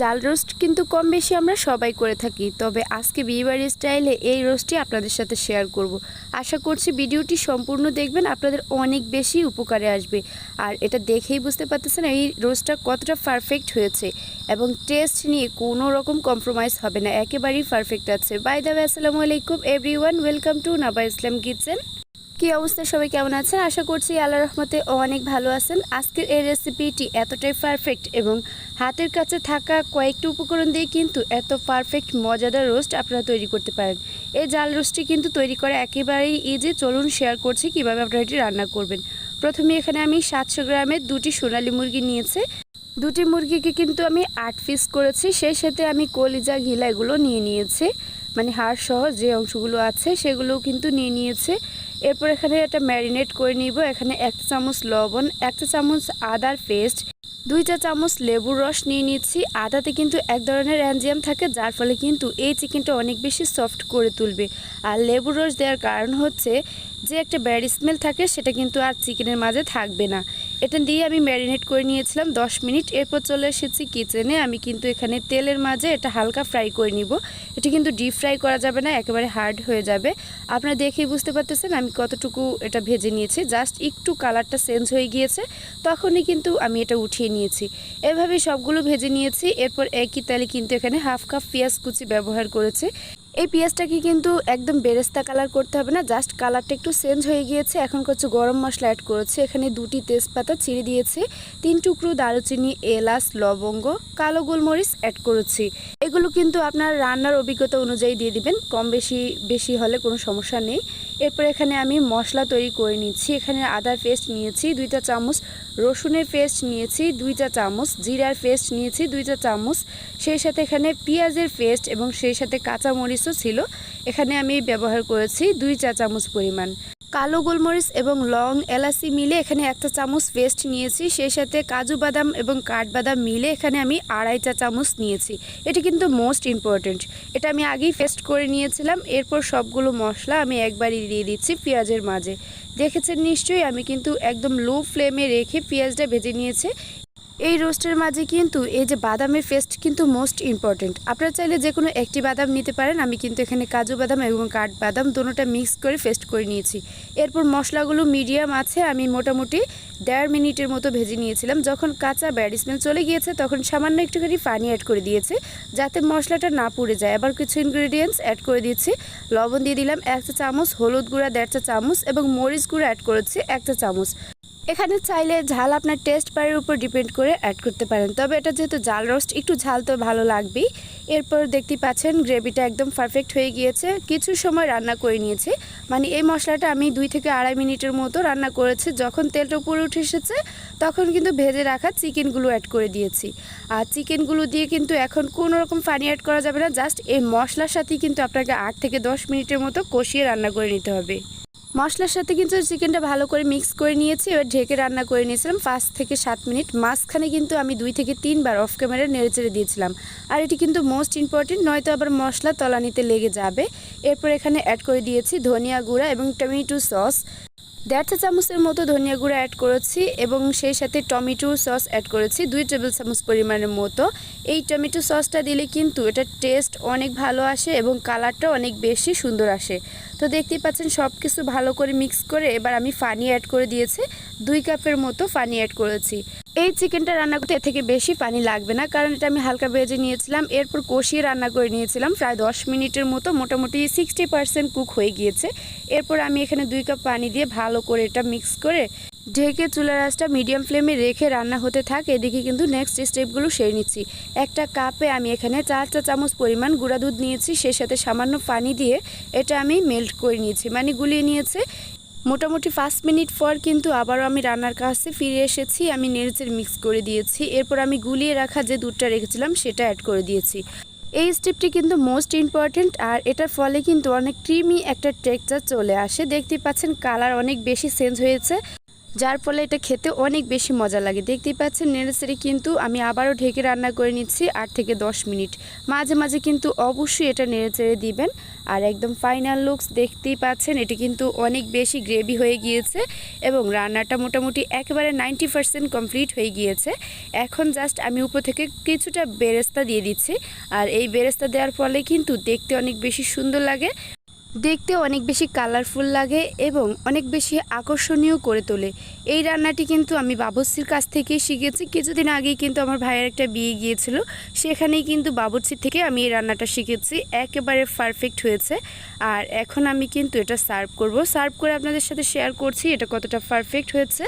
জাল রোস্ট কিন্তু কম বেশি আমরা সবাই করে থাকি, তবে আজকে বিয়েবাড়ির স্টাইলে এই রোস্টটি আপনাদের সাথে শেয়ার করব। আশা করছি ভিডিওটি সম্পূর্ণ দেখবেন, আপনাদের অনেক বেশি উপকারে আসবে। আর এটা দেখেই বুঝতে পারতেছেন এই রোস্টটা কতটা পারফেক্ট হয়েছে এবং টেস্ট নিয়ে কোনো রকম কম্প্রোমাইজ হবে না, একেবারেই পারফেক্ট আছে। বাই দাবে আসসালামু আলাইকুম everyone welcome to Naba Islam kitchen কি অবস্থা? সবাই কেমন আছেন? আশা করছি আল্লাহ রহমতে অনেক ভালো আছেন। আজকের এই রেসিপিটি এতটাই পারফেক্ট এবং হাতের কাছে থাকা কয়েকটি উপকরণ দিয়ে কিন্তু এত পারফেক্ট মজাদার রোস্ট আপনারা তৈরি করতে পারেন। এই জাল রোস্টটি কিন্তু তৈরি করা একেবারেই ইজি চলুন শেয়ার করছি কীভাবে আপনারা এটি রান্না করবেন। প্রথমে এখানে আমি সাতশো গ্রামের দুটি সোনালি মুরগি নিয়েছে। দুটি মুরগিকে কিন্তু আমি আট পিস করেছি। সেই সাথে আমি কলিজা, ঘিলা এগুলো নিয়ে নিয়েছি। মানে হাড় সহ যে অংশগুলো আছে সেগুলোও কিন্তু নিয়ে নিয়েছে। এরপর এখানে এটা ম্যারিনেট করে নিব। এখানে একটা চামচ লবণ একটা চামচ আদার পেস্ট, দুই চা চামচ লেবুর রস নিয়ে নিচ্ছি। আদাতে কিন্তু এক ধরনের অ্যানজিয়াম থাকে, যার ফলে কিন্তু এই চিকেনটা অনেক বেশি সফট করে তুলবে। আর লেবুর রস দেওয়ার কারণ হচ্ছে, যে একটা ব্যাড স্মেল থাকে, সেটা কিন্তু আর চিকেনের মাঝে থাকবে না। এটা দিয়ে আমি ম্যারিনেট করে নিয়েছিলাম 10 মিনিট। এরপর চলে এসেছি কিচেনে। আমি কিন্তু এখানে তেলের মাঝে এটা হালকা ফ্রাই করে নিব। এটা কিন্তু ডিপ ফ্রাই করা যাবে না, একেবারে হার্ড হয়ে যাবে। আপনারা দেখেই বুঝতে পারতেছেন আমি কতটুকু এটা ভেজে নিয়েছি। জাস্ট একটু কালারটা চেঞ্জ হয়ে গিয়েছে, তখনই কিন্তু আমি এটা উঠিয়ে নিয়েছি। এভাবে সবগুলো ভেজে নিয়েছি। এরপর একই তালে কিন্তু এখানে হাফ কাপ পেঁয়াজ কুচি ব্যবহার করেছে। এই পেঁয়াজটাকে কিন্তু একদম বেরেস্তা কালার করতে হবে না জাস্ট কালারটা একটু চেঞ্জ হয়ে গিয়েছে, এখন করছে গরম মশলা অ্যাড করেছে, এখানে দুটি তেজপাতা ছিঁড়ে দিয়েছে, তিন টুকরো দারুচিনি, এলাচ, লবঙ্গ, কালো গোলমরিচ অ্যাড করেছি। এগুলো কিন্তু আপনার রান্নার অভিজ্ঞতা অনুযায়ী দিয়ে দিবেন, কম বেশি বেশি হলে কোনো সমস্যা নেই। এরপর এখানে আমি মশলা তৈরি করে নিচ্ছি। এখানে আদার পেস্ট নিয়েছি দুইটা চামচ, রসুনের পেস্ট নিয়েছি দুইটা চামচ, জিরার পেস্ট নিয়েছি দুইটা চামচ, সেই সাথে এখানে পেঁয়াজের পেস্ট এবং সেই সাথে কাঁচামরিচও ছিল। এখানে আমি ব্যবহার করেছি দুই চা চামচ পরিমাণ। কালো গোলমরিচ এবং লং এলাচি মিলে এখানে একটা চামচ পেস্ট নিয়েছি। সেই সাথে কাজু বাদাম এবং কাঠবাদাম মিলে এখানে আমি আড়াইটা চামচ নিয়েছি। এটা কিন্তু মোস্ট ইম্পর্ট্যান্ট এটা আমি আগেই পেস্ট করে নিয়েছিলাম। এরপর সবগুলো মশলা আমি একবারই দিয়ে দিচ্ছি পেঁয়াজের মাঝে। দেখেছেন নিশ্চয়ই আমি কিন্তু একদম লো ফ্লেমে রেখে পেঁয়াজটা ভেজে নিয়েছে। এই রোস্টের মাঝে কিন্তু এই যে বাদামের পেস্ট কিন্তু মোস্ট ইম্পর্টেন্ট। আপনারা চাইলে যে কোনো একটি বাদাম নিতে পারেন। আমি কিন্তু এখানে কাজু বাদাম এবং কাঠ বাদাম দুটোটা মিক্স করে পেস্ট করে নিয়েছি। এরপর মশলাগুলো মিডিয়াম আছে, আমি মোটামুটি দেড় মিনিটের মতো ভেজে নিয়েছিলাম। যখন কাঁচা ব্যাড স্মেল চলে গিয়েছে, তখন সামান্য একটুখানি পানি অ্যাড করে দিয়েছে, যাতে মশলাটা না পুড়ে যায়। আবার কিছু ইনগ্রেডিয়েন্টস অ্যাড করে দিয়েছি। লবণ দিয়ে দিলাম এক চা চামচ, হলুদ গুঁড়া দেড় চা চামচ এবং মরিচ গুঁড়া অ্যাড করেছি এক চা চামচ। এখানে চাইলে ঝাল আপনার টেস্ট পারের উপর ডিপেন্ড করে অ্যাড করতে পারেন। তবে এটা যেহেতু জাল রোস্ট একটু ঝাল তো ভালো লাগবেই। এরপর দেখতে পাচ্ছেন গ্রেভিটা একদম পারফেক্ট হয়ে গিয়েছে। কিছু সময় রান্না করে নিয়েছি। মানে এই মশলাটা আমি দুই থেকে আড়াই মিনিটের মতো রান্না করেছি। যখন তেলটা উপরে উঠে এসেছে, তখন কিন্তু ভেজে রাখা চিকেনগুলো অ্যাড করে দিয়েছি। আর চিকেনগুলো দিয়ে কিন্তু এখন কোনো রকম পানি অ্যাড করা যাবে না। জাস্ট এই মশলার সাথেই কিন্তু আপনাকে আট থেকে দশ মিনিটের মতো কষিয়ে রান্না করে নিতে হবে। মশলার সাথে কিন্তু চিকেনটা ভালো করে মিক্স করে নিয়েছি, এবার ঢেকে রান্না করে নিয়েছিলাম পাঁচ থেকে সাত মিনিট। মাঝখানে কিন্তু আমি দুই থেকে তিনবার অফ ক্যামেরা নেড়ে চেড়ে দিয়েছিলাম। আর এটি কিন্তু মোস্ট ইম্পর্টেন্ট নয়তো আবার মশলা তলানিতে লেগে যাবে। এরপর এখানে অ্যাড করে দিয়েছি ধনিয়া গুঁড়া এবং টমেটো সস দেড় চা চামচের মতো ধনিয়া গুঁড়া অ্যাড করেছি এবং সেই সাথে টমেটো সস অ্যাড করেছি, দুই টেবিল চামচ পরিমাণের মতো। এই টমেটো সসটা দিলে কিন্তু এটা টেস্ট অনেক ভালো আসে এবং কালারটা অনেক বেশি সুন্দর আসে। তো দেখতেই পাচ্ছেন সব কিছু ভালো করে মিক্স করে এবার আমি ফানি অ্যাড করে দিয়েছি, দুই কাপের মতো ফানি অ্যাড করেছি। এই চিকেনটা রান্না করতে এর থেকে বেশি পানি লাগবে না, কারণ এটা আমি হালকা ভেজে নিয়েছিলাম, এরপর কষিয়ে রান্না করে নিয়েছিলাম, প্রায় দশ মিনিটের মতো, মোটামুটি সিক্সটি পার্সেন্ট কুক হয়ে গিয়েছে। এরপর আমি এখানে দুই কাপ পানি দিয়ে ভালো করে এটা মিক্স করে ঢেকে চুলার আঁচটা মিডিয়াম ফ্লেমে রেখে রান্না হতে থাকে, এদিকে কিন্তু নেক্সট স্টেপগুলো সেরে নিচ্ছি। একটা কাপে আমি এখানে চার চা চামচ পরিমাণ গুঁড়া দুধ নিয়েছি সেই সাথে সামান্য পানি দিয়ে এটা আমি মেল্ট করে নিয়েছি মানে গুলিয়ে নিয়েছে। মোটামুটি পাঁচ মিনিট পর কিন্তু আবারও আমি রান্নার কাছে ফিরে এসেছি, আমি নেড়েচের মিক্স করে দিয়েছি। এরপর আমি গুলিয়ে রাখা যে দুধটা রেখেছিলাম, সেটা অ্যাড করে দিয়েছি। এই স্টেপটি কিন্তু মোস্ট ইম্পর্ট্যান্ট আর এটার ফলে কিন্তু অনেক ক্রিমি একটা টেক্সচার চলে আসে। দেখতে পাচ্ছেন কালার অনেক বেশি চেঞ্জ হয়েছে। যার ফলে এটা খেতে অনেক বেশি মজা লাগে। দেখতেই পাচ্ছেন নেড়েচেড়ে কিন্তু আমি আবারও ঢেকে রান্না করে নিচ্ছি আট থেকে দশ মিনিট। মাঝে মাঝে কিন্তু অবশ্যই এটা নেড়েচেড়ে দিবেন। আর একদম ফাইনাল লুকস দেখতেই পাচ্ছেন, এটি কিন্তু অনেক বেশি গ্রেভি হয়ে গিয়েছে এবং রান্নাটা মোটামুটি একেবারে নাইনটি পার্সেন্ট কমপ্লিট হয়ে গিয়েছে। এখন জাস্ট আমি উপর থেকে কিছুটা বেরেস্তা দিয়ে দিচ্ছি। আর এই বেরেস্তা দেওয়ার ফলে কিন্তু দেখতে অনেক বেশি সুন্দর লাগে। দেখতে অনেক বেশি কালারফুল লাগে এবং অনেক বেশি আকর্ষণীয় করে তোলে। এই রান্নাটি কিন্তু আমি বাবুর্চির কাছ থেকেই শিখেছি। কিছুদিন আগেই কিন্তু আমার ভাইয়ের একটা বিয়ে গিয়েছিল। সেখানেই কিন্তু বাবুর্চির থেকে আমি এই রান্নাটা শিখেছি। একেবারে পারফেক্ট হয়েছে। আর এখন আমি কিন্তু এটা সার্ভ করব। সার্ভ করে আপনাদের সাথে শেয়ার করছি এটা কতটা পারফেক্ট হয়েছে।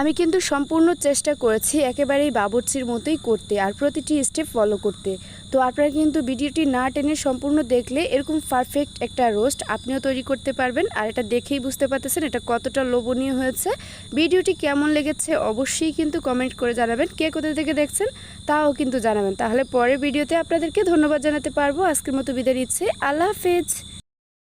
আমি কিন্তু সম্পূর্ণ চেষ্টা করেছি একেবারেই বাবুর্চির মতোই করতে আর প্রতিটি স্টেপ ফলো করতে। তো আপনারা কিন্তু ভিডিওটি না টেনে সম্পূর্ণ দেখলে এরকম পারফেক্ট একটা রোস্ট আপনিও তৈরি করতে পারবেন আর এটা দেখেই বুঝতে পারতেছেন এটা কতটা লোভনীয় হয়েছে। ভিডিওটি কেমন লেগেছে অবশ্যই কিন্তু কমেন্ট করে জানাবেন, কে কোথা থেকে দেখছেন তাও কিন্তু জানাবেন। তাহলে পরের ভিডিওতে আপনাদেরকে ধন্যবাদ জানাতে পারব। আজকের মতো বিদায় নিচ্ছি। আল্লাহ হাফেজ।